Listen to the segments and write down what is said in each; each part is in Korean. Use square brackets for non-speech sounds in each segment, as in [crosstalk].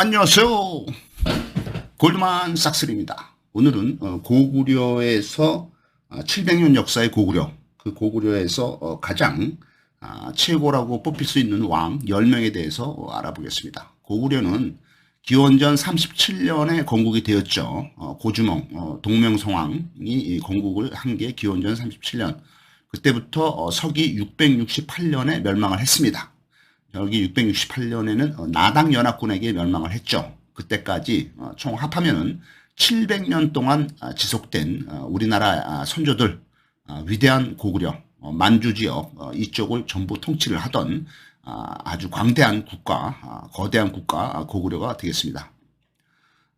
안녕하세요. 골드만 삭스입니다. 오늘은 어, 고구려에서 700년 역사의 고구려, 그 고구려에서 어, 가장 아, 최고라고 뽑힐 수 있는 왕 10명에 대해서 어, 알아보겠습니다. 고구려는 기원전 37년에 건국이 되었죠. 어, 고주몽, 어, 동명성왕이 이 건국을 한 게 기원전 37년. 그때부터 어, 서기 668년에 멸망을 했습니다. 여기 668년에는 나당 연합군에게 멸망을 했죠. 그때까지 어, 총 합하면은 700년 동안 아, 지속된 어, 우리나라 아, 선조들 아, 위대한 고구려 어, 만주 지역 어, 이쪽을 전부 통치를 하던 아, 아주 광대한 국가, 아, 거대한 국가 아, 고구려가 되겠습니다.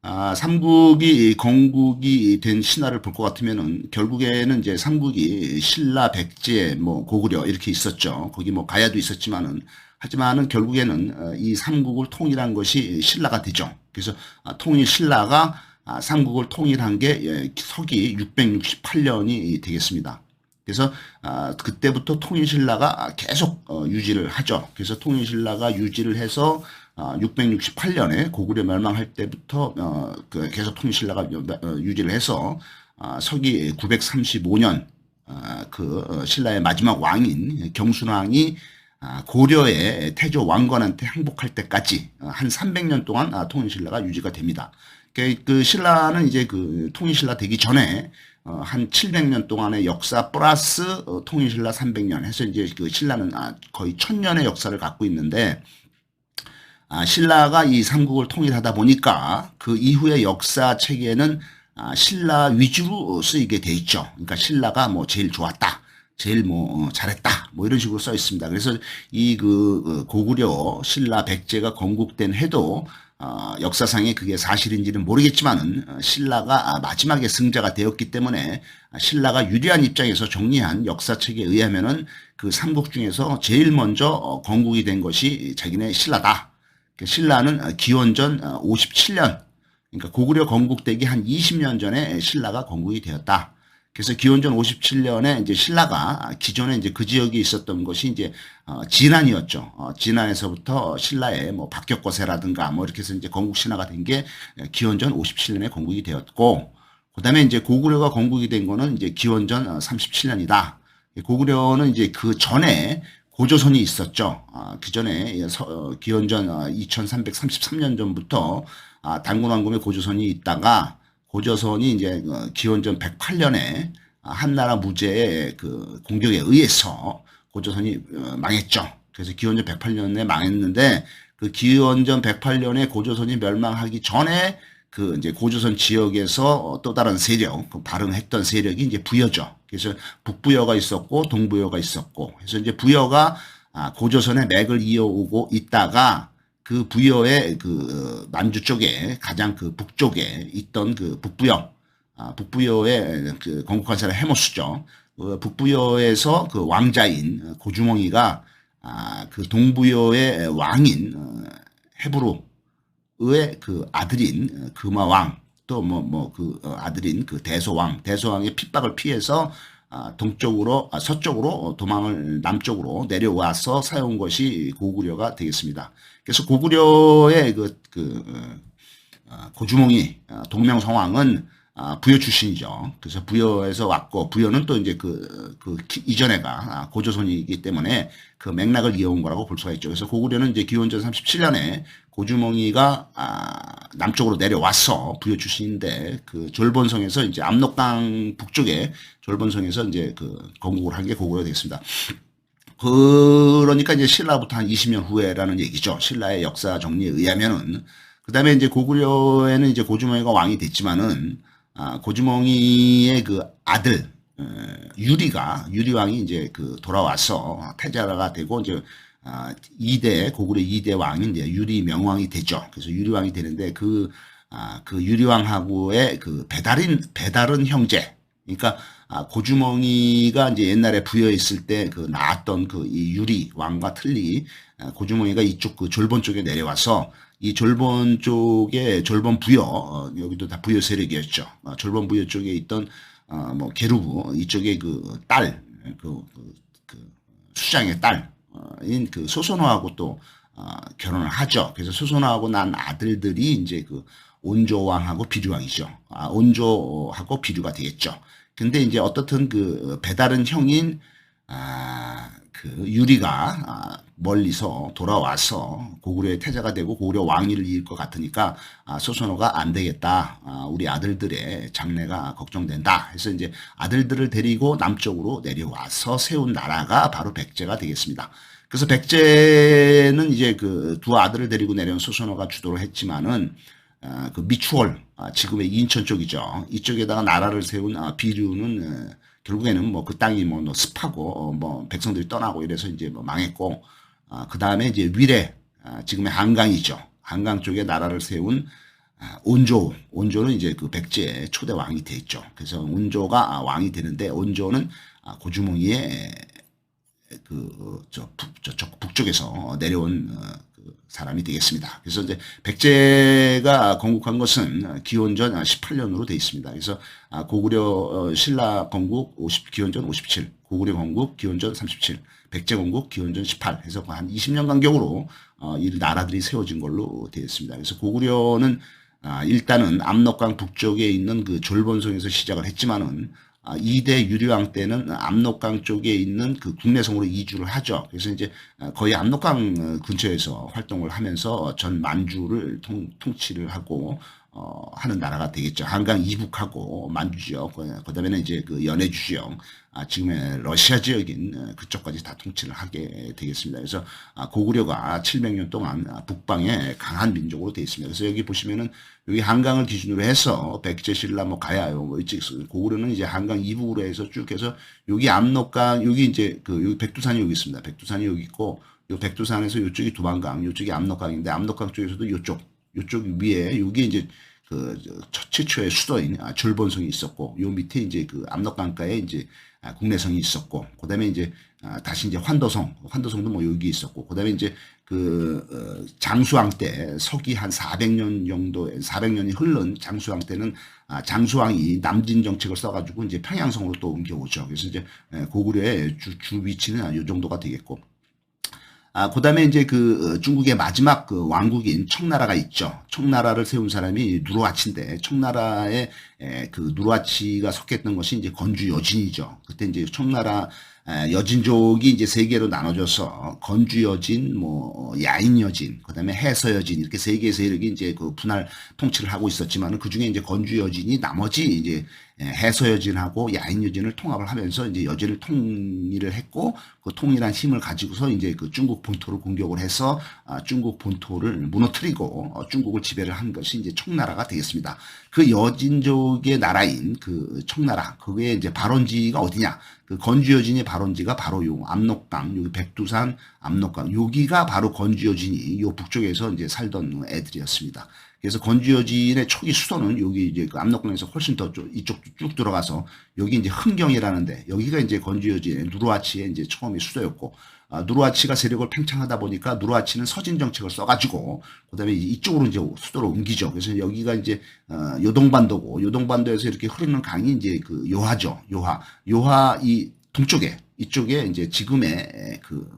아, 삼국이 건국이 된 신화를 볼 것 같으면은 결국에는 이제 삼국이 신라, 백제, 뭐 고구려 이렇게 있었죠. 거기 뭐 가야도 있었지만은 하지만은 결국에는 어, 이 삼국을 통일한 것이 신라가 되죠. 그래서 아, 통일 신라가 아, 삼국을 통일한 게 예, 서기 668년이 되겠습니다. 그래서 아, 그때부터 통일신라가 계속 어, 유지를 하죠. 그래서 통일신라가 유지를 해서 668년에 고구려 멸망할 때부터 어, 그 계속 통일신라가 어, 유지를 해서 서기 935년 그 신라의 마지막 왕인 경순왕이 고려의 태조 왕건한테 항복할 때까지 한 300년 동안 통일신라가 유지가 됩니다. 그, 그 신라는 이제 그 통일신라 되기 전에 어, 한 700년 동안의 역사 플러스 어, 통일신라 300년 해서 이제 그 신라는 아, 거의 1000년의 역사를 갖고 있는데 아, 신라가 이 삼국을 통일하다 보니까 그 이후의 역사 체계는 아, 신라 위주로 쓰이게 돼 있죠. 그러니까 신라가 뭐 제일 좋았다. 제일 뭐 어, 잘했다 뭐 이런 식으로 써 있습니다. 그래서 이 그 고구려 신라 백제가 건국된 해도 어, 역사상에 그게 사실인지는 모르겠지만은 어, 신라가 아, 마지막에 승자가 되었기 때문에 신라가 유리한 입장에서 정리한 역사책에 의하면은 그 삼국 중에서 제일 먼저 어, 건국이 된 것이 자기네 신라다. 그 신라는 기원전 57년 그러니까 고구려 건국되기 한 20년 전에 신라가 건국이 되었다. 그래서 기원전 57년에 이제 신라가 기존에 이제 그 지역에 있었던 것이 이제 어, 진안이었죠. 어, 진안에서부터 신라의 뭐 박격거세라든가 뭐 이렇게 해서 이제 건국 신화가 된 게 기원전 57년에 건국이 되었고 그다음에 이제 고구려가 건국이 된 거는 이제 기원전 37년이다. 고구려는 이제 그 전에 고조선이 있었죠. 아, 그 전에 어, 기원전 2333년 전부터 아, 당군왕금의 고조선이 있다가 고조선이 이제 어, 기원전 108년에 한나라 무제의 그 공격에 의해서 고조선이 어, 망했죠. 그래서 기원전 108년에 망했는데 그 기원전 108년에 고조선이 멸망하기 전에 그 이제 고조선 지역에서 또 다른 세력, 그 발흥했던 세력이 이제 부여죠. 그래서 북부여가 있었고 동부여가 있었고, 그래서 이제 부여가 아, 고조선의 맥을 이어오고 있다가 그 부여의 그 만주 쪽에 가장 그 북쪽에 있던 그 북부여, 아, 북부여의 그 건국한사의 해모수죠. 그 북부여에서 그 왕자인 고주몽이가 아, 그 동부여의 왕인 어, 헤브로의 그 아들인 금화왕 또 뭐 뭐 그 아들인 그 대소왕 대소왕의 핍박을 피해서 아, 동쪽으로 아, 서쪽으로 도망을 남쪽으로 내려와서 사용 것이 고구려가 되겠습니다. 그래서 고구려의 그, 그 어, 고주몽이 어, 동명성왕은 아, 부여 출신이죠. 그래서 부여에서 왔고 부여는 또 이제 그, 그 이전에가 고조선이기 때문에 그 맥락을 이어온 거라고 볼 수가 있죠. 그래서 고구려는 이제 기원전 37년에 고주몽이가 아, 남쪽으로 내려와서 부여 출신인데 그 졸본성에서 이제 압록강 북쪽에 졸본성에서 이제 그 건국을 한 게 고구려 되겠습니다. 그러니까 이제 신라부터 한 20년 후에라는 얘기죠. 신라의 역사 정리에 의하면은 그 다음에 이제 고구려에는 이제 고주몽이가 왕이 됐지만은 아, 고주몽이의 그 아들 어, 유리가 유리왕이 이제 그 돌아와서 태자가 되고 이제 아, 2대 고구려 2대 왕인데 유리 명왕이 되죠. 그래서 유리왕이 되는데 그 아, 그 유리왕하고의 그 배달인 배달은 형제 그러니까 아, 고주몽이가 이제 옛날에 부여했을 때 그 나왔던 그 이 유리 왕과 틀리 아, 고주몽이가 이쪽 그 졸본 쪽에 내려와서 이 졸본 쪽에 졸본 부여 어, 여기도 다 부여 세력이었죠. 어, 졸본 부여 쪽에 있던 어, 뭐 게르부 이쪽에 그 딸 그, 그, 그 수장의 딸 인그 소선호하고 또 어, 결혼을 하죠. 그래서 수선화하고 난 아들들이 이제 그 온조왕하고 비류왕이죠. 아, 온조하고 비류가 되겠죠. 근데 이제 어떻든 그 배다른 형인 아, 그 유리가 아, 멀리서 돌아와서 고구려의 태자가 되고 고구려 왕위를 이을 것 같으니까 아, 소선호가 안 되겠다. 아, 우리 아들들의 장래가 걱정된다. 해서 이제 아들들을 데리고 남쪽으로 내려와서 세운 나라가 바로 백제가 되겠습니다. 그래서 백제는 이제 그 두 아들을 데리고 내려온 소선호가 주도를 했지만은 아, 그 미추홀 아, 지금의 인천 쪽이죠. 이쪽에다가 나라를 세운 아, 비류는 어, 결국에는 뭐 그 땅이 뭐, 뭐 습하고 어, 뭐 백성들이 떠나고 이래서 이제 뭐 망했고 아, 그 다음에 이제 위례 아, 지금의 한강이죠. 한강 쪽에 나라를 세운 아, 온조 온조는 이제 그 백제의 초대 왕이 됐죠. 그래서 온조가 아, 왕이 되는데 온조는 아, 고주몽이의 그저 저쪽 북쪽에서 내려온 어, 그 사람이 되겠습니다. 그래서 이제 백제가 건국한 것은 기원전 18년으로 되어 있습니다. 그래서 아, 고구려 어, 신라 건국 50 기원전 57, 고구려 건국 기원전 37, 백제 건국 기원전 18 해서 한 20년 간격으로 어, 이 나라들이 세워진 걸로 되어 있습니다. 그래서 고구려는 아, 일단은 압록강 북쪽에 있는 그 졸본성에서 시작을 했지만은 아, 2대 유리왕 때는 압록강 쪽에 있는 그 국내성으로 이주를 하죠. 그래서 이제 아, 거의 압록강 어, 근처에서 활동을 하면서 전 만주를 통, 통치를 하고 어, 하는 나라가 되겠죠. 한강 이북하고 만주 지역, 그 다음에는 이제 그 연해 주 지역, 아, 지금의 러시아 지역인 어, 그쪽까지 다 통치를 하게 되겠습니다. 그래서 아, 고구려가 700년 동안 아, 북방에 강한 민족으로 되어 있습니다. 그래서 여기 보시면은 여기 한강을 기준으로 해서 백제, 신라, 뭐 가야요, 뭐 이쪽 고구려는 이제 한강 이북으로 해서 쭉 해서 여기 압록강, 여기 이제 그 여기 백두산이 여기 있습니다. 백두산이 여기 있고 요 백두산에서 이쪽이 두만강, 이쪽이 압록강인데 압록강 쪽에서도 이쪽 요쪽 위에 여기 이제 그 최초의 수도인 아, 졸본성이 있었고 요 밑에 이제 그 압록강가에 이제 아, 국내성이 있었고 그다음에 이제 아, 다시 이제 환도성 환도성도 뭐 여기 있었고 그다음에 이제 그 어, 장수왕 때 서기 한 400년 정도 400년이 흐른 장수왕 때는 아, 장수왕이 남진 정책을 써가지고 이제 평양성으로 또 옮겨오죠. 그래서 이제 에, 고구려의 주, 주 위치는 이 정도가 되겠고 아, 그 다음에 이제 그 어, 중국의 마지막 그 왕국인 청나라가 있죠. 청나라를 세운 사람이 누르하치인데 청나라의 에, 그 누르하치가 속했던 것이 이제 건주 여진이죠. 그때 이제 청나라 에, 여진족이 이제 세 개로 나눠져서 건주 여진, 뭐 야인 여진, 그다음에 해서 여진 이렇게 세 개의 세력이 이제 그 분할 통치를 하고 있었지만 그 중에 이제 건주 여진이 나머지 이제 해서 여진하고 야인 여진을 통합을 하면서 이제 여진을 통일을 했고 그 통일한 힘을 가지고서 이제 그 중국 본토를 공격을 해서 아, 중국 본토를 무너뜨리고 어, 중국을 지배를 한 것이 이제 청나라가 되겠습니다. 그 여진족의 나라인 그 청나라 그게 이제 발원지가 어디냐? 그 건주여진의 발원지가 바로 요 압록강, 여기 백두산 압록강, 여기가 바로 건주여진이 요 북쪽에서 이제 살던 애들이었습니다. 그래서 건주여진의 초기 수도는 여기 이제 그 압록강에서 훨씬 더 이쪽 쭉 들어가서 여기 이제 흥경이라는데 여기가 이제 건주여진의 누르하치의 이제 처음에 수도였고 아, 누르하치가 세력을 팽창하다 보니까 누르하치는 서진 정책을 써가지고 그다음에 이쪽으로 이제 수도를 옮기죠. 그래서 여기가 이제 어, 요동반도고 요동반도에서 이렇게 흐르는 강이 이제 그 요하죠. 요하 요하 이 동쪽에 이쪽에 이제 지금의 그,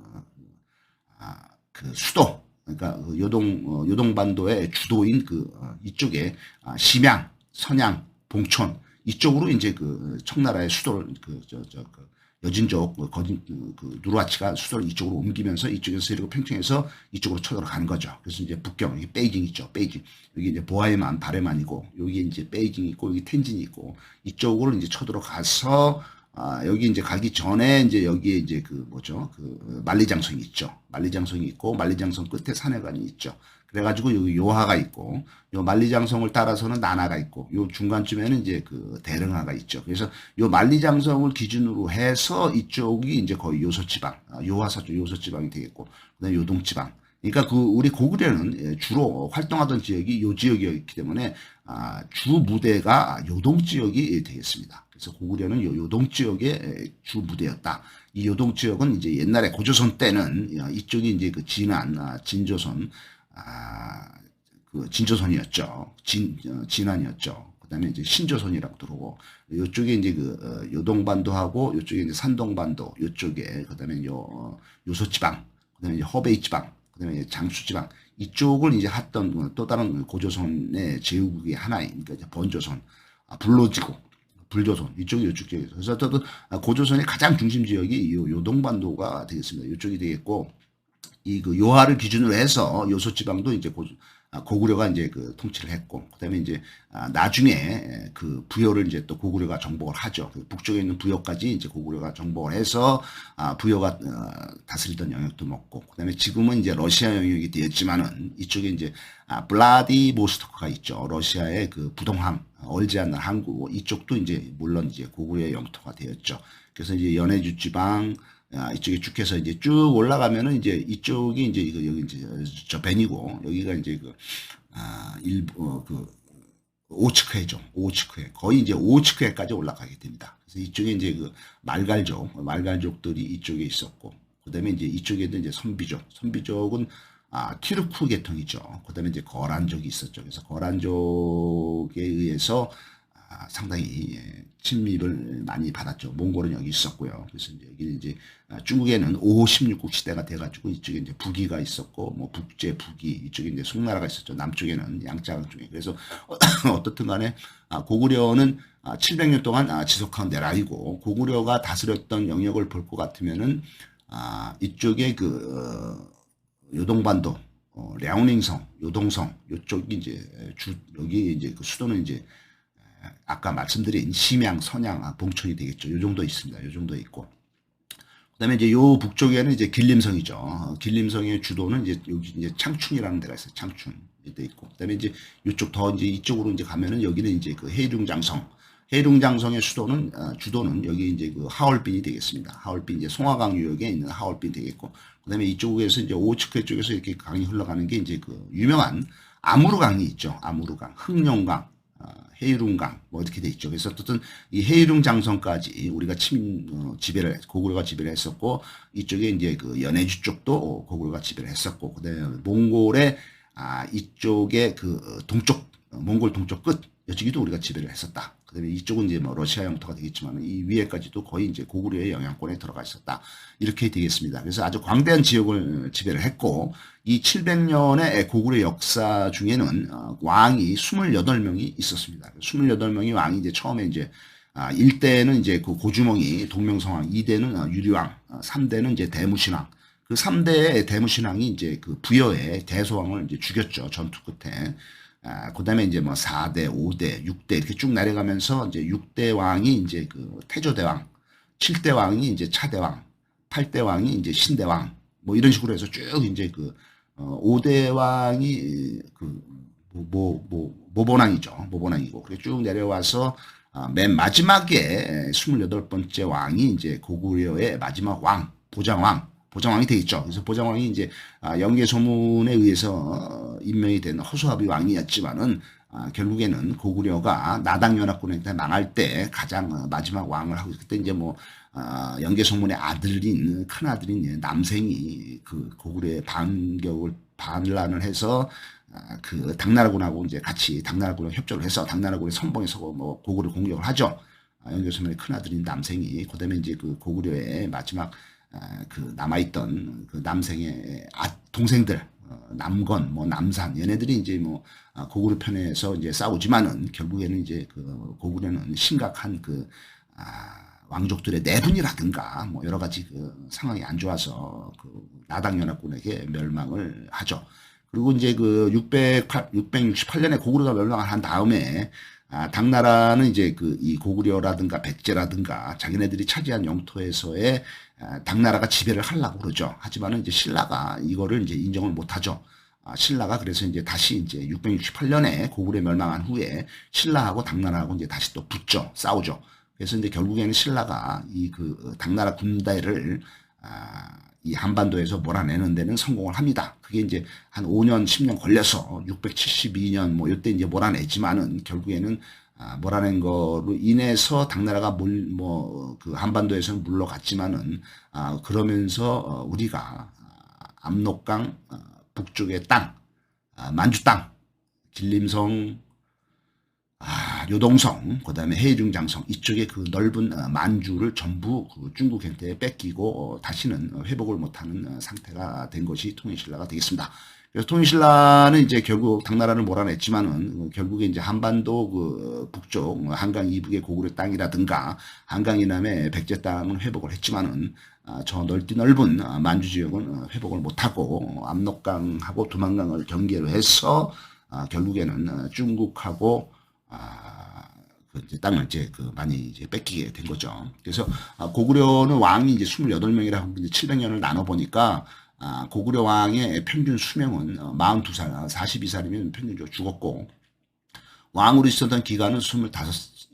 아, 그 수도 그러니까 그 요동 어, 요동반도의 주도인 그 어, 이쪽에 아, 심양, 선양, 봉천 이쪽으로 이제 그 청나라의 수도를 그저저 그 여진족 그 거진 그, 그 누르하치가 수도를 이쪽으로 옮기면서 이쪽에서 세력을 팽창해서 이쪽으로 쳐들어가는 거죠. 그래서 이제 북경 여기 베이징 있죠. 베이징 여기 이제 보아이만 바레만이고 여기 이제 베이징 있고 여기 텐진이 있고 이쪽으로 이제 쳐들어가서 아, 여기 이제 가기 전에 이제 여기에 이제 그 뭐죠? 그 만리장성이 있죠. 만리장성이 있고 만리장성 끝에 산해관이 있죠. 그래가지고 여기 요하가 있고 요 만리장성을 따라서는 나나가 있고 요 중간쯤에는 이제 그 대릉하가 있죠. 그래서 요 만리장성을 기준으로 해서 이쪽이 이제 거의 요소지방, 아, 요하사죠. 요소지방이 되겠고 그다음에 요동지방. 그러니까 그 우리 고구려는 예, 주로 활동하던 지역이 요 지역이었기 때문에 아, 주 무대가 요동 지역이 되겠습니다. 그래서 고구려는 요 요동 지역의 주 무대였다. 이 요동 지역은 이제 옛날에 고조선 때는 이쪽이 이제 그 진안, 아, 진조선, 아, 그 진조선이었죠. 진, 어, 진안이었죠. 그 다음에 이제 신조선이라고 들어오고, 요쪽에 이제 그, 어, 요동반도하고, 요쪽에 이제 산동반도, 요쪽에, 그 다음에 요, 어, 요소지방, 그 다음에 이제 허베이 지방, 그 다음에 이제 장수지방 이쪽을 이제 했던 또 다른 고조선의 제후국의 하나인 그러니까 이제 번조선, 아, 불로지고, 불조선 이쪽이 이쪽 지역에서 그래서 어떤 고조선의 가장 중심 지역이 이 요동반도가 되겠습니다. 이쪽이 되겠고 이 그 요하를 기준으로 해서 요소 지방도 이제 고, 아, 고구려가 이제 그 통치를 했고 그다음에 이제 아, 나중에 그 부여를 이제 또 고구려가 정복을 하죠. 그 북쪽에 있는 부여까지 이제 고구려가 정복을 해서 아, 부여가 어, 다스리던 영역도 먹고 그다음에 지금은 이제 러시아 영역이 되었지만은 이쪽에 이제 아, 블라디보스토크가 있죠. 러시아의 그 부동항 얼지 않는 항구 이쪽도 이제 물론 이제 고구려의 영토가 되었죠. 그래서 이제 연해주 지방 아, 이쪽에 쭉 해서 이제 쭉 올라가면은 이제 이쪽이 이제 이거 여기 이제 저 벤이고 여기가 이제 그, 아, 일부, 어, 그, 오츠크해죠. 오츠크해. 거의 이제 오츠크해까지 올라가게 됩니다. 그래서 이쪽에 이제 그 말갈족, 말갈족들이 이쪽에 있었고, 그 다음에 이제 이쪽에도 이제 선비족. 선비족은 아, 키르쿠 계통이죠. 그 다음에 이제 거란족이 있었죠. 그래서 거란족에 의해서 아, 상당히 예, 침입을 많이 받았죠. 몽골은 여기 있었고요. 그래서 이제 여기 이제 아, 중국에는 5, 16국 시대가 돼가지고 이쪽에 이제 북이가 있었고 뭐 북제, 북이 이쪽에 이제 송나라가 있었죠. 남쪽에는 양자강 쪽에 그래서 [coughs] 어떻든 간에 아, 고구려는 700년 동안 지속한 나라이고 고구려가 다스렸던 영역을 볼 것 같으면은 이쪽에 그 어, 요동반도 어, 랴오닝성, 요동성 요쪽이 이제 주 여기 이제 그 수도는 이제 아까 말씀드린 심양, 선양, 아, 봉천이 되겠죠. 요 정도 있습니다. 요 정도 있고. 그 다음에 이제 요 북쪽에는 이제 길림성이죠. 어, 길림성의 주도는 이제 여기 이제 창춘이라는 데가 있어요. 창춘 돼 있고. 그 다음에 이제 이쪽 더 이제 이쪽으로 이제 가면은 여기는 이제 그 해룡장성. 해룡장성의 수도는 어, 주도는 여기 이제 그 하얼빈이 되겠습니다. 하얼빈 이제 송화강 유역에 있는 하얼빈 되겠고. 그 다음에 이쪽에서 이제 오츠크 쪽에서 이렇게 강이 흘러가는 게 이제 그 유명한 아무르강이 있죠. 아무르강, 흑룡강, 해이룽강 뭐 이렇게 돼 있죠. 그래서 어쨌든 이 해이룽 장성까지 우리가 침 어, 지배를 고구려가 지배를 했었고 이쪽에 이제 그 연해주 쪽도 고구려가 지배를 했었고 그다음에 몽골의 아 이쪽에 그 동쪽 몽골 동쪽 끝 여기도 우리가 지배를 했었다. 그다음에 이쪽은 이제 뭐 러시아 영토가 되겠지만 이 위에까지도 거의 이제 고구려의 영향권에 들어가 있었다. 이렇게 되겠습니다. 그래서 아주 광대한 지역을 지배를 했고 이 700년의 고구려 역사 중에는 어, 왕이 28명이 있었습니다. 28명이 왕이 이제 처음에 이제 아, 1대는 이제 그 고주몽이 동명성왕, 2대는 어, 유리왕, 3대는 어, 이제 대무신왕. 그 3대의 대무신왕이 이제 그 부여의 대소왕을 이제 죽였죠. 전투 끝에. 아, 그 다음에 이제 뭐 4대, 5대, 6대 이렇게 쭉 내려가면서 이제 6대 왕이 이제 그 태조대왕, 7대 왕이 이제 차대왕, 8대 왕이 이제 신대왕, 뭐 이런 식으로 해서 쭉 이제 그, 어, 5대 왕이 그, 뭐, 뭐, 뭐, 모본왕이죠. 모본왕이고. 그래 쭉 내려와서 아, 맨 마지막에 28번째 왕이 이제 고구려의 마지막 왕, 보장왕, 보장왕이 되겠죠. 그래서 보장왕이 이제 아, 영계 소문에 의해서 어, 임명이 된 허수아비 왕이었지만은 아, 결국에는 고구려가 나당 연합군한테 망할 때 가장 어, 마지막 왕을 하고 그때 이제 뭐 아, 영계 소문의 아들인 큰 아들인 남생이 그 고구려의 반격을 반란을 해서 그 당나라군하고 이제 같이 당나라군과 협조를 해서 당나라군의 선봉에서 뭐 고구려 공격을 하죠. 영계 소문의 큰 아들인 남생이 그다음에 이제 그 고구려의 마지막 아, 그 남아있던 그 남생의 아, 동생들 어, 남건 뭐 남산 얘네들이 이제 뭐 아, 고구려 편에서 이제 싸우지만은 결국에는 이제 그 고구려는 심각한 그 아, 왕족들의 내분이라든가 뭐 여러 가지 그 상황이 안 좋아서 그 나당 연합군에게 멸망을 하죠. 그리고 이제 그 600, 668년에 고구려가 멸망을 한 다음에 아, 당나라는 이제 그 이 고구려라든가 백제라든가 자기네들이 차지한 영토에서의 아, 당나라가 지배를 하려고 그러죠. 하지만은 이제 신라가 이거를 이제 인정을 못 하죠. 아, 신라가 그래서 이제 다시 이제 668년에 고구려 멸망한 후에 신라하고 당나라하고 이제 다시 또 붙죠. 싸우죠. 그래서 이제 결국에는 신라가 이 그 당나라 군대를 아, 이 한반도에서 몰아내는 데는 성공을 합니다. 그게 이제 한 5년, 10년 걸려서 672년 뭐 이때 이제 몰아내지만은 결국에는 아, 몰아낸 거로 인해서 당나라가 뭐 그 한반도에서는 물러갔지만은 아, 그러면서 어, 우리가 압록강 어, 북쪽의 땅, 아, 만주 땅, 길림성 아, 아, 료동성, 그 다음에 해중장성 이쪽에 그 넓은 어, 만주를 전부 그 중국한테 뺏기고 어, 다시는 회복을 못하는 어, 상태가 된 것이 통일신라가 되겠습니다. 그래서 통일신라는 이제 결국 당나라를 몰아냈지만은 어, 결국에 이제 한반도 그 북쪽 어, 한강 이북의 고구려 땅이라든가 한강 이남의 백제 땅은 회복을 했지만은 아, 저 넓디 넓은 아, 만주 지역은 어, 회복을 못하고 어, 압록강하고 두만강을 경계로 해서 아, 결국에는 어, 중국하고 아, 그 이제 땅을 이제 그 많이 이제 뺏기게 된 거죠. 그래서 아, 고구려는 왕이 이제 28명이라고 이제 700년을 나눠 보니까 아, 고구려 왕의 평균 수명은 어, 42살, 42살이면 평균적으로 죽었고 왕으로 있었던 기간은 25,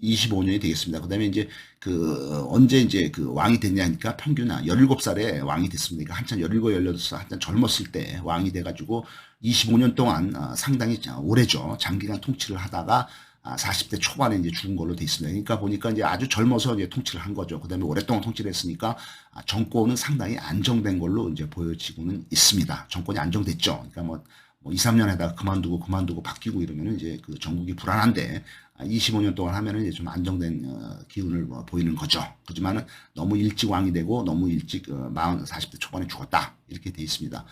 25년이 되겠습니다. 그 다음에 이제 그, 어, 언제 이제 그 왕이 됐냐 하니까 평균 17살에 왕이 됐습니다. 그러니까 한참 17, 18살, 한참 젊었을 때 왕이 돼가지고 25년 동안 어, 상당히 오래죠. 장기간 통치를 하다가 아, 40대 초반에 이제 죽은 걸로 돼 있습니다. 그러니까 보니까 이제 아주 젊어서 이제 통치를 한 거죠. 그 다음에 오랫동안 통치를 했으니까 아, 정권은 상당히 안정된 걸로 이제 보여지고는 있습니다. 정권이 안정됐죠. 그러니까 뭐, 뭐 2, 3년 하다가 그만두고 그만두고 바뀌고 이러면은 이제 그 전국이 불안한데 아, 25년 동안 하면은 이제 좀 안정된 어, 기운을 뭐 보이는 거죠. 그렇지만은 너무 일찍 왕이 되고 너무 일찍 어, 40, 40대 초반에 죽었다 이렇게 돼 있습니다.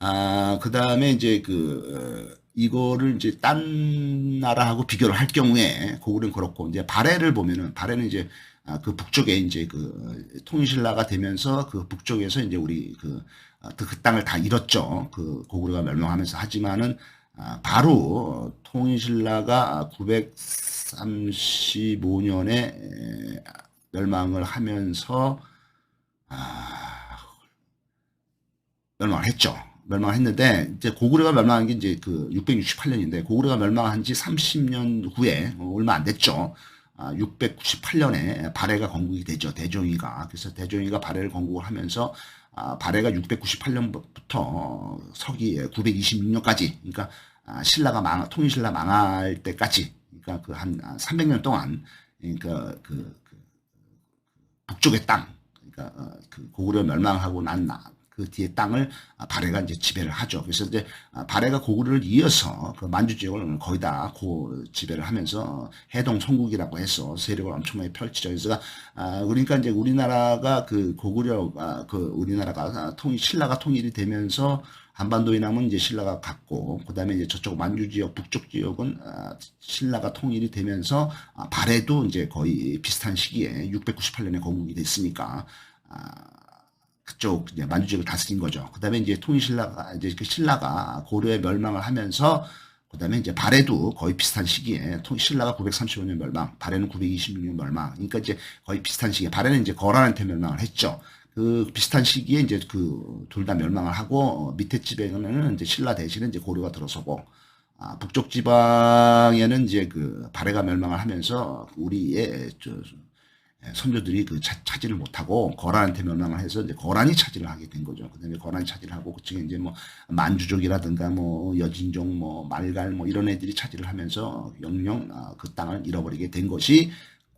아, 그 다음에 이제 그, 어, 이거를 이제 딴 나라하고 비교를 할 경우에 고구려는 그렇고 이제 발해를 보면은 발해는 이제 아, 그 북쪽에 이제 그 통일신라가 되면서 그 북쪽에서 이제 우리 그, 아, 그, 그 땅을 다 잃었죠. 그 고구려가 멸망하면서 하지만은 아, 바로 통일신라가 935년에 멸망을 하면서 아, 멸망을 했죠. 멸망했는데 이제 고구려가 멸망한 게 이제 그 668년인데 고구려가 멸망한 지 30년 후에 어, 얼마 안 됐죠. 아, 698년에 발해가 건국이 되죠. 대종이가. 그래서 대종이가 발해를 건국을 하면서 아, 발해가 698년부터 서기 926년까지 그러니까 아, 신라가 망 통일신라 망할 때까지 그러니까 그 한 300년 동안 그러니까 그, 그 북쪽의 땅 그러니까 어, 그 고구려 멸망하고 난 그 뒤에 땅을 아, 발해가 이제 지배를 하죠. 그래서 이제 아, 발해가 고구려를 이어서 그 만주 지역을 거의 다 고 지배를 하면서 해동 성국이라고 해서 세력을 엄청나게 펼치죠. 그래서 아, 그러니까 이제 우리나라가 그 고구려가 그 우리나라가 통일 신라가 통일이 되면서 한반도에 남은 이제 신라가 갔고 그다음에 이제 저쪽 만주 지역 북쪽 지역은 아, 신라가 통일이 되면서 아, 발해도 이제 거의 비슷한 시기에 698년에 건국이 됐으니까 아, 그쪽 이제 만주 지역을 다스린 거죠. 그다음에 이제 통일신라가 이제 그 신라가 고려에 멸망을 하면서 그다음에 이제 발해도 거의 비슷한 시기에 통- 신라가 935년 멸망, 발해는 926년 멸망. 그러니까 이제 거의 비슷한 시기에 발해는 이제 거란한테 멸망을 했죠. 그 비슷한 시기에 이제 그 둘 다 멸망을 하고 어, 밑에 지방에는 이제 신라 대신에 이제 고려가 들어서고 아, 북쪽 지방에는 이제 그 발해가 멸망을 하면서 우리의 저 예, 선조들이 그 차, 차지를 못하고 거란한테 멸망을 해서 이제 거란이 차지를 하게 된 거죠. 그다음에 거란이 차지를 하고 그쪽에 이제 뭐 만주족이라든가 뭐 여진족 뭐 말갈 뭐 이런 애들이 차지를 하면서 영영 아, 그 땅을 잃어버리게 된 것이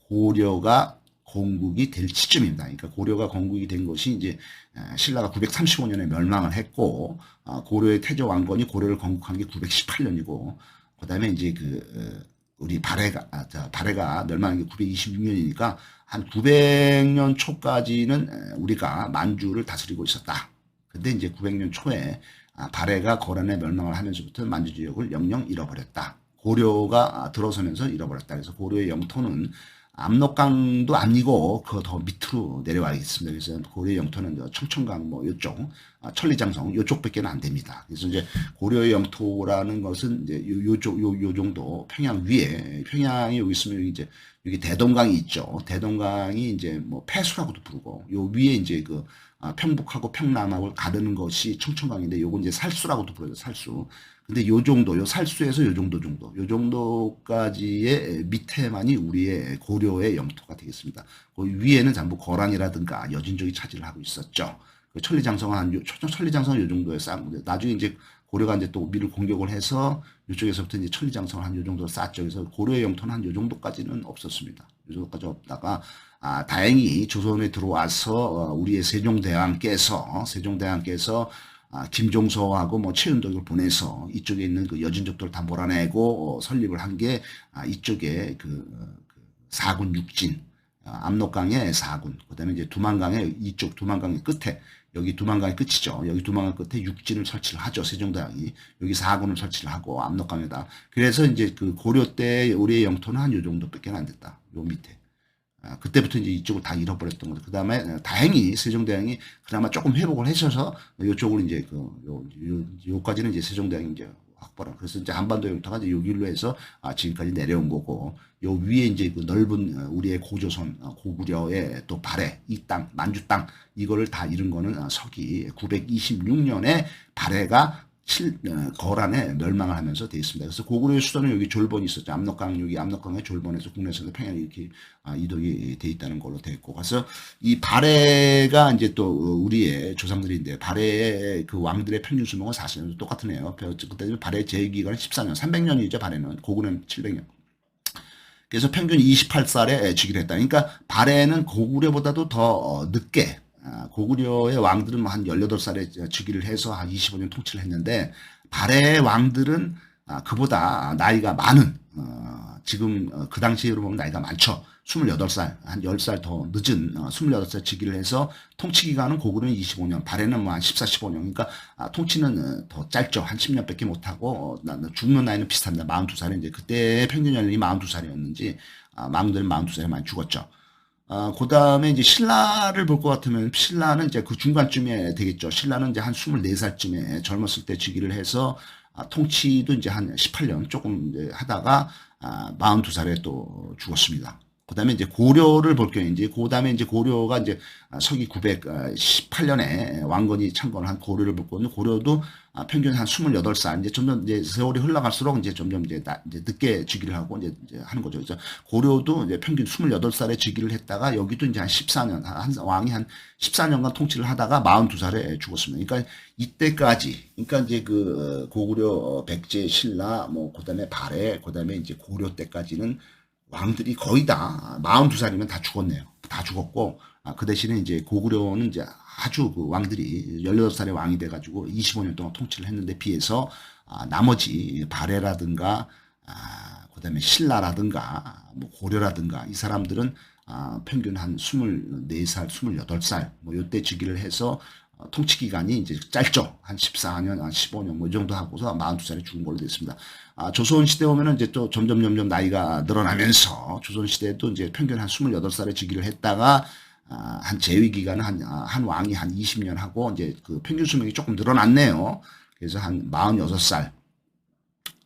고려가 건국이 될 시점입니다. 그러니까 고려가 건국이 된 것이 이제 아, 신라가 935년에 멸망을 했고 아, 고려의 태조 왕건이 고려를 건국한 게 918년이고 그다음에 이제 그 어, 우리 발해가 아, 자, 발해가 멸망한 게 926년이니까 한 900년 초까지는 에, 우리가 만주를 다스리고 있었다. 근데 이제 900년 초에 아, 발해가 거란에 멸망을 하면서부터 만주 지역을 영영 잃어버렸다. 고려가 아, 들어서면서 잃어버렸다. 그래서 고려의 영토는 압록강도 아니고 그 더 밑으로 내려와야겠습니다. 그래서 고려의 영토는 저 청천강 뭐 요쪽, 아, 천리장성 요쪽밖에는 안 됩니다. 그래서 이제 고려의 영토라는 것은 이제 요, 요쪽 요, 요 정도 평양 위에 평양이 여기 있으면 이제 여기 대동강이 있죠. 대동강이 이제 뭐 폐수라고도 부르고 요 위에 이제 그 아, 평북하고 평남하고 가르는 것이 청천강인데 요건 이제 살수라고도 부르죠. 살수. 근데 요 정도, 요 살수에서 요 정도 정도, 요 정도까지의 밑에만이 우리의 고려의 영토가 되겠습니다. 그 위에는 전부 거란이라든가 여진족이 차지를 하고 있었죠. 그 천리장성은 한, 요, 천- 천리장성은 요 정도에 쌓은 나중에 이제 고려가 이제 또 미를 공격을 해서 이쪽에서부터 이제 천리장성을 한 요 정도 쌓았죠. 그래서 고려의 영토는 한 요 정도까지는 없었습니다. 요 정도까지 없다가 아, 다행히 조선에 들어와서 어, 우리의 세종대왕께서 세종대왕께서 아, 김종서하고 뭐 최윤덕을 보내서 이쪽에 있는 그 여진족들 다 몰아내고 어, 설립을 한 게 아, 이쪽에 그, 어, 그 사군 육진 아, 압록강의 사군 그다음에 이제 두만강의 이쪽 두만강의 끝에 여기 두만강의 끝이죠. 여기 두만강 끝에 육진을 설치를 하죠. 세종대왕이 여기 사군을 설치를 하고 압록강에다. 그래서 이제 그 고려 때 우리의 영토는 한 요 정도밖에 안 됐다. 요 밑에. 아, 그때부터 이제 이쪽을 다 잃어버렸던 거죠. 그 다음에 다행히 세종대왕이 그나마 조금 회복을 하셔서 이쪽으로 이제 그 요, 요, 요까지는 이제 세종대왕이 이제 확보를. 그래서 이제 한반도 영토가 이제 여기로 해서 아, 지금까지 내려온 거고 요 위에 이제 그 넓은 어, 우리의 고조선 어, 고구려의 또 발해 이 땅 만주 땅 이거를 다 잃은 거는 어, 서기 926년에 발해가 칠, 어, 거란에 멸망을 하면서 돼 있습니다. 그래서 고구려의 수도는 여기 졸본이 있었죠. 압록강 여기 압록강의 졸본에서 국내에서 평양이 이렇게 아, 이동이 돼 있다는 걸로 돼 있고 그래서 이 발해가 이제 또 어, 우리의 조상들인데 발해의 그 왕들의 평균 수명은 40년 똑같은 애요. 그때 발해 제기간은 14년, 300년이죠. 발해는 고구려는 700년. 그래서 평균 28살에 즉위를 했다. 그러니까 발해는 고구려보다도 더 어, 늦게 아, 고구려의 왕들은 뭐한 18살에 즉위를 해서 한 25년 통치를 했는데 발해의 왕들은 아, 그보다 나이가 많은 어, 지금 어, 그 당시로 보면 나이가 많죠. 28살, 한 10살 더 늦은 28살 즉위를 해서 통치 기간은 고구려는 25년, 발해는 뭐 한 14, 15년. 그러니까 아, 통치는 더 짧죠. 한 10년밖에 못 하고 죽는 나이는 비슷합니다. 42살에 이제 그때 평균 연령이 42살이었는지 마음들은 42살에 많이 죽었죠. 어, 그 다음에 이제 신라를 볼 것 같으면 신라는 이제 그 중간쯤에 되겠죠. 신라는 이제 한 24살쯤에 젊었을 때 즉위를 해서 아, 통치도 이제 한 18년 조금 이제 하다가 아, 42살에 또 죽었습니다. 그 다음에 이제 고려를 볼 경우에 이제 그 다음에 이제 고려가 이제 서기 918년에 왕건이 창건을 한 고려를 볼 거는 고려도 아, 평균 한 28살 이제 점점 이제 세월이 흘러갈수록 이제 점점 이제, 나, 이제 늦게 즉위를 하고 이제, 이제 하는 거죠. 그래서 고려도 이제 평균 28살에 즉위를 했다가 여기도 이제 한 14년 한 왕이 한 14년간 통치를 하다가 42살에 죽었습니다. 그러니까 이때까지 그러니까 이제 그 고구려 백제 신라 뭐 그다음에 발해 그다음에 이제 고려 때까지는 왕들이 거의 다 42살이면 다 죽었네요. 다 죽었고 아, 그 대신에 이제 고구려는 이제 아주 그 왕들이 18살의 왕이 돼가지고 25년 동안 통치를 했는데 비해서 아, 나머지 발해라든가 아, 그 다음에 신라라든가 뭐 고려라든가 이 사람들은 아, 평균 한 24살, 28살 뭐 요때 즉위를 해서 어, 통치 기간이 이제 짧죠. 한 14년, 한 15년 뭐 이 정도 하고서 42살에 죽은 걸로 됐습니다. 아, 조선 시대 오면은 이제 또 점점 점점 나이가 늘어나면서 조선 시대도 이제 평균 한 28살에 즉위를 했다가 아, 한 재위 기간은 한, 아, 한 왕이 한 20년 하고 이제 그 평균 수명이 조금 늘어났네요. 그래서 한 46살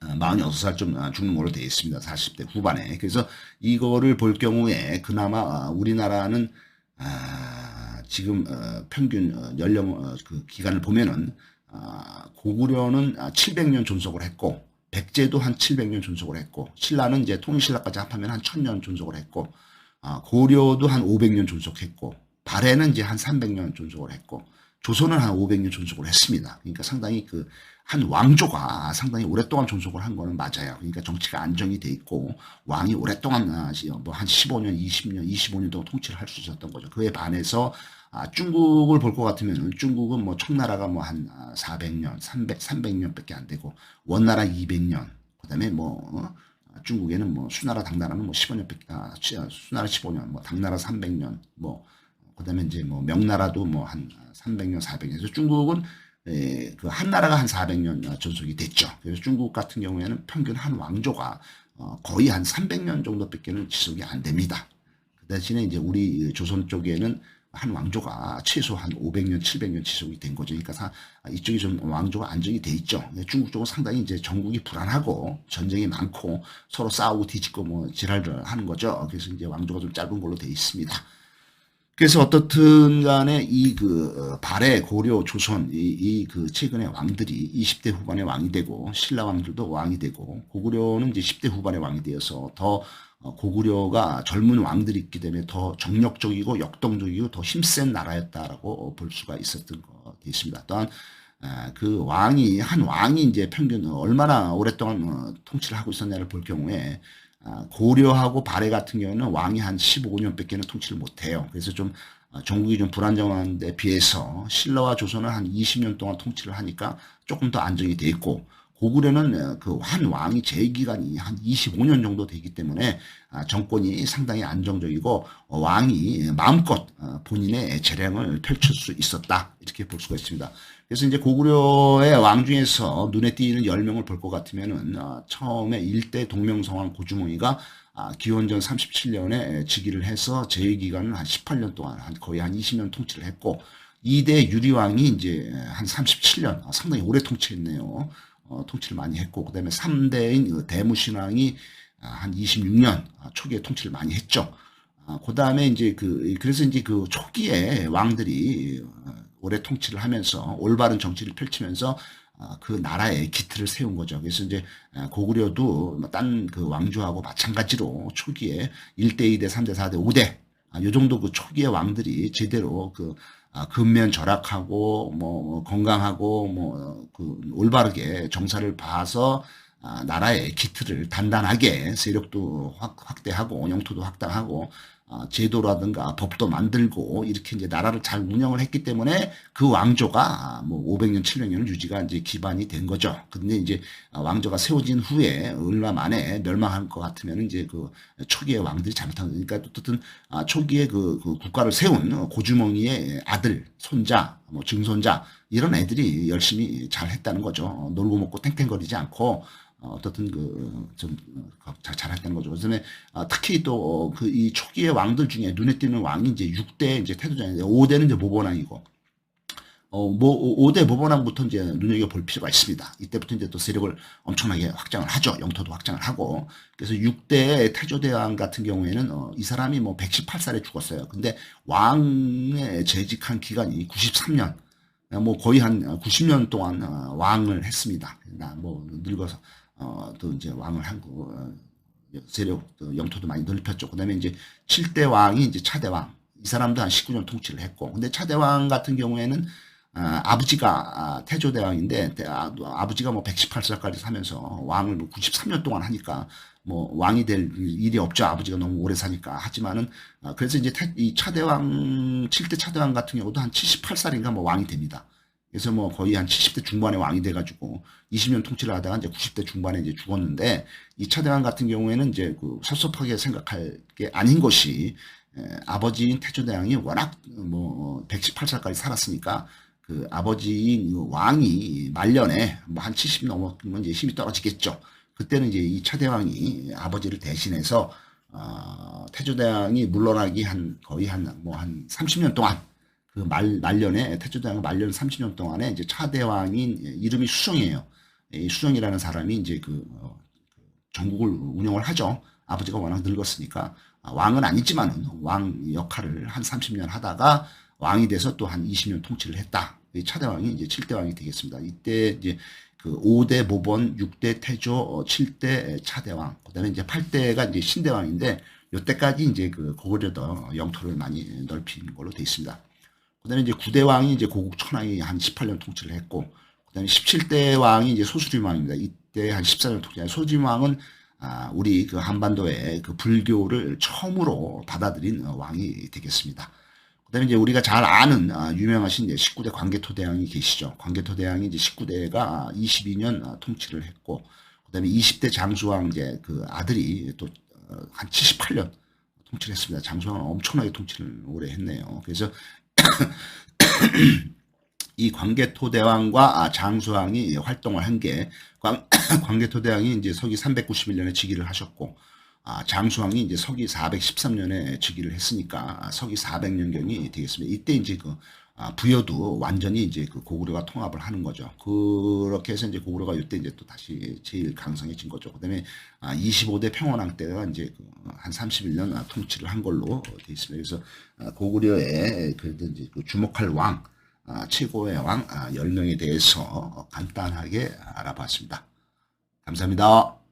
46살쯤 아, 죽는 걸로 되어 있습니다. 40대 후반에. 그래서 이거를 볼 경우에 그나마 우리나라는 아, 지금 어, 평균 어, 연령 어, 그 기간을 보면은 아, 고구려는 700년 존속을 했고 백제도 한 700년 존속을 했고 신라는 이제 통일신라까지 합하면 한 1000년 존속을 했고 아, 고려도 한 500년 존속했고 발해는 이제 한 300년 존속을 했고 조선은 한 500년 존속을 했습니다. 그러니까 상당히 그 한 왕조가 상당히 오랫동안 존속을 한 거는 맞아요. 그러니까 정치가 안정이 돼 있고 왕이 오랫동안 뭐 한 15년, 20년, 25년 동안 통치를 할 수 있었던 거죠. 그에 반해서 아, 중국을 볼 것 같으면 중국은 뭐 청나라가 뭐 한 400년, 300, 300년밖에 안 되고 원나라 200년, 그다음에 뭐 어? 중국에는 뭐 수나라 당나라는 뭐 15년밖에 아, 수나라 15년, 뭐 당나라 300년, 뭐 그다음에 이제 뭐 명나라도 뭐 한 300년, 400년. 그래서 중국은 에, 그 한나라가 한 400년 전속이 됐죠. 그래서 중국 같은 경우에는 평균 한 왕조가 어, 거의 한 300년 정도밖에는 지속이 안 됩니다. 그 대신에 이제 우리 조선 쪽에는 한 왕조가 최소 한 500년, 700년 지속이 된 거죠. 그러니까 이쪽이 좀 왕조가 안정이 돼 있죠. 중국 쪽은 상당히 이제 전국이 불안하고 전쟁이 많고 서로 싸우고 뒤집고 뭐 지랄을 하는 거죠. 그래서 이제 왕조가 좀 짧은 걸로 돼 있습니다. 그래서 어떻든 간에 이그 어, 발해 고려 조선 이그 최근의 왕들이 20대 후반에 왕이 되고 신라 왕들도 왕이 되고 고구려는 이제 10대 후반에 왕이 되어서 더 어, 고구려가 젊은 왕들이 있기 때문에 더 정력적이고 역동적이고 더 힘센 나라였다라고 볼 수가 있었던 것 있습니다. 또한 아, 그 왕이 한 왕이 이제 평균 얼마나 오랫동안 어, 통치를 하고 있었냐를 볼 경우에 아, 고려하고 발해 같은 경우는 왕이 한 15년밖에는 통치를 못해요. 그래서 좀 어, 전국이 좀 불안정한 데 비해서 신라와 조선은 한 20년 동안 통치를 하니까 조금 더 안정이 돼 있고 고구려는 그 한 왕이 재위 기간이 한 25년 정도 되기 때문에 아, 정권이 상당히 안정적이고 어, 왕이 마음껏 어, 본인의 재량을 펼칠 수 있었다 이렇게 볼 수가 있습니다. 그래서 이제 고구려의 왕 중에서 눈에 띄는 10명을 볼 것 같으면은 어, 처음에 일대 동명성왕 고주몽이가 아, 기원전 37년에 즉위를 해서 재위 기간은 한 18년 동안 한 거의 한 20년 통치를 했고 2대 유리왕이 이제 한 37년 아, 상당히 오래 통치했네요. 어, 통치를 많이 했고 그다음에 3대인 대무신왕이 아, 한 26년 아, 초기에 통치를 많이 했죠. 아, 그다음에 이제 그 그래서 이제 그 초기에 왕들이 어, 오래 통치를 하면서 올바른 정치를 펼치면서 아, 그 나라에 기틀을 세운 거죠. 그래서 이제 아, 고구려도 딴 그 왕조하고 마찬가지로 초기에 1대, 2대, 3대, 4대, 5대 아, 요 정도 그 초기의 왕들이 제대로 그 아, 근면 절약하고 뭐 건강하고 뭐 그 올바르게 정사를 봐서 아, 나라의 기틀을 단단하게 세력도 확, 확대하고 영토도 확장하고 아, 제도라든가 법도 만들고 이렇게 이제 나라를 잘 운영을 했기 때문에 그 왕조가 아, 뭐 500년, 700년 유지가 이제 기반이 된 거죠. 근데 이제 아, 왕조가 세워진 후에 얼마 만에 멸망할 것 같으면 이제 그 초기의 왕들이 잘못한 거니까 어쨌든 아, 초기에 그, 그 국가를 세운 고주머니의 아들, 손자, 뭐 증손자 이런 애들이 열심히 잘 했다는 거죠. 놀고 먹고 탱탱거리지 않고 어, 어떻든 그좀 잘했다는 거죠. 그다음에 아, 특히 또 그 이 초기의 왕들 중에 눈에 띄는 왕이 이제 6대 이제 태도장인데 5대는 이제 모본왕이고 어, 뭐, 5대 모본왕부터 이제 눈여겨 볼 필요가 있습니다. 이때부터 이제 또 세력을 엄청나게 확장을 하죠. 영토도 확장을 하고. 그래서 6대 태조대왕 같은 경우에는, 어, 이 사람이 뭐 118살에 죽었어요. 근데 왕에 재직한 기간이 93년. 뭐 거의 한 90년 동안 어, 왕을 했습니다. 나뭐 늙어서, 어, 또 이제 왕을 하고, 어, 세력, 또 영토도 많이 넓혔죠. 그 다음에 이제 7대 왕이 이제 차대왕. 이 사람도 한 19년 통치를 했고. 근데 차대왕 같은 경우에는 아, 아버지가 아, 태조대왕인데 대- 아, 아버지가 뭐 118살까지 사면서 왕을 뭐 93년 동안 하니까 뭐 왕이 될 일이 없죠. 아버지가 너무 오래 사니까. 하지만은 아, 그래서 이제 태- 이 차대왕 7대 차대왕 같은 경우도 한 78살인가 뭐 왕이 됩니다. 그래서 뭐 거의 한 70대 중반에 왕이 돼가지고 20년 통치를 하다가 이제 90대 중반에 이제 죽었는데 이 차 대왕 같은 경우에는 이제 그 섭섭하게 생각할 게 아닌 것이 에, 아버지인 태조 대왕이 워낙 뭐 118살까지 살았으니까 그 아버지인 그 왕이 말년에 뭐 한 70 넘었으면 이제 힘이 떨어지겠죠. 그때는 이제 이 차 대왕이 아버지를 대신해서 어, 태조 대왕이 물러나기 한 거의 한 뭐한 30년 동안 그 말 말년에 태조대왕 말년 30년 동안에 이제 차대왕인 이름이 수정이에요. 이 수정이라는 사람이 이제 그 어, 전국을 운영을 하죠. 아버지가 워낙 늙었으니까 아, 왕은 아니지만 왕 역할을 한 30년 하다가 왕이 돼서 또 한 20년 통치를 했다. 이 차대왕이 이제 7대 왕이 되겠습니다. 이때 이제 그 5대 모본, 6대 태조, 어, 7대 차대왕, 그다음에 이제 8대가 이제 신대왕인데 요때까지 이제 그 고구려도 영토를 많이 넓힌 걸로 돼 있습니다. 그다음에 이제 9대 왕이 이제 고국 천왕이 한 18년 통치를 했고 그다음에 17대 왕이 이제 소수림 왕입니다. 이때 한 14년 통치. 소수림 왕은 아, 우리 그 한반도에 그 불교를 처음으로 받아들인 어, 왕이 되겠습니다. 그다음에 이제 우리가 잘 아는 아, 유명하신 이제 19대 광개토대왕이 계시죠. 광개토대왕이 이제 19대가 22년 아, 통치를 했고, 그다음에 20대 장수왕 이제 그 아들이 또 한 78년 통치를 했습니다. 장수왕은 엄청나게 통치를 오래 했네요. 그래서 [coughs] 이 광개토대왕과 아, 장수왕이 활동을 한 게 [coughs] 광개토대왕이 이제 서기 391년에 즉위를 하셨고 아, 장수왕이 이제 서기 413년에 즉위를 했으니까 아, 서기 400년경이 되겠습니다. 이때 이제 그 아, 부여도 완전히 이제 그 고구려가 통합을 하는 거죠. 그렇게 해서 이제 고구려가 이때 이제 또 다시 제일 강성해진 거죠. 그다음에 아, 25대 평원왕 때가 이제 그한 31년 아, 통치를 한 걸로 돼 있습니다. 그래서 아, 고구려의 그 이제 그 주목할 왕 아, 최고의 왕 아, 10명에 대해서 간단하게 알아봤습니다. 감사합니다.